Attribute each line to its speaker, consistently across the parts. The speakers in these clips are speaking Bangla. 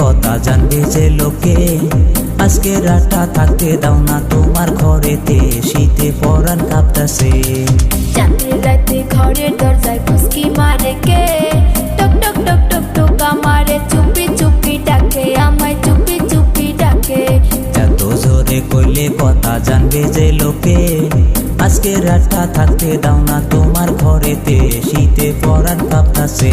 Speaker 1: কথা জানবে যে লোকে। আজকে রাতটা থাকতে দাও না তোমার ঘরেতে শীতে পরান কাঁপতাছে।
Speaker 2: রাতে ঘরের দরজায় ফুসকি মারে কে? টক টক টক টক টক আমারে চুপি চুপি ডাকে আমায় চুপি চুপি ডাকে।
Speaker 1: এত জোরে কইলে কথা জানবে যে লোকে। আজকে রাতটা থাকতে দাও না তোমার ঘরেতে শীতে পরান কাঁপতাছে।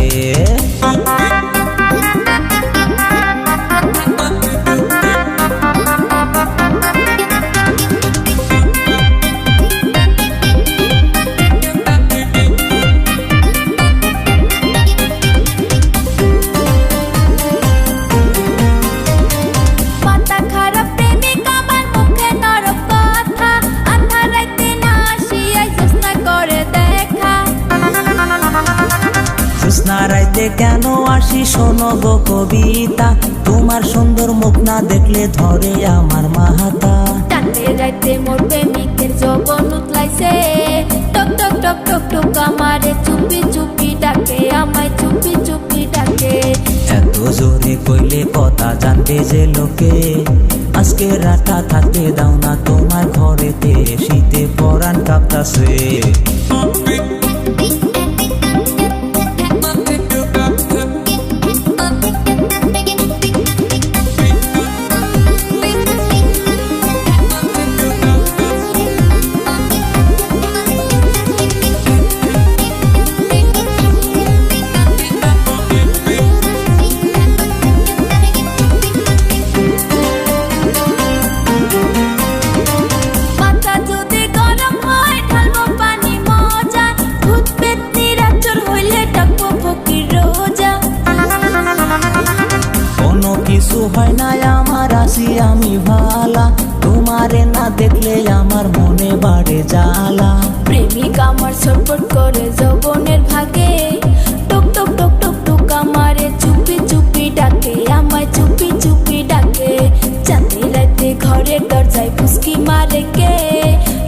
Speaker 2: জ্যোৎস্না
Speaker 1: কেন আসি শোনো গো কবিতা? তোমার সুন্দর মুখ না দেখলে ধরে আমার মাহাতা
Speaker 2: রাতে মোর প্রেমিকের জবন উতলাইছে। টক টক টক টক টক আমারে চুপি চুপি ডাকে আমায় চুপি চুপি ডাকে।
Speaker 1: এত জোরে কইলে কথা জানতে যে লোকে। আজকে রাতটা থাকতে দাও না তোমার ঘরেতে শীতে পরান কাঁপতাছে আমি ভালা তোমারে না দেখলে আমার মনে বাড়ে জ্বালা।
Speaker 2: প্রেমিক আমার ছটফট করে যৌবনের ভাগে। টক টক টক টক টক আমারে চুপি চুপি ডাকে আমায় চুপি চুপি ডাকে। চাঁদের রাতে ঘরের দরজায় ফুসকি মারে কে?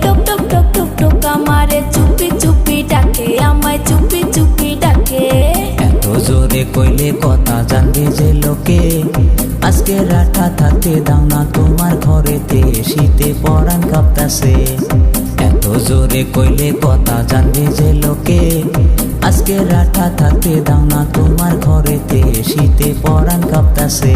Speaker 2: টক টক টক টক টক আমারে চুপি চুপি ডাকে আমায় চুপি চুপি ডাকে।
Speaker 1: এত জোরে কইলে কথা জানবে যে লোকে। আজকে রাতটা থাকতে দাও না, তোমার ঘরেতে শীতে পরান কাঁপতাছে। এত জোরে কইলে কথা জানবে যে লোকে। আজকে রাতটা থাকতে দাও না, তোমার ঘরেতে শীতে পরান কাঁপতাছে।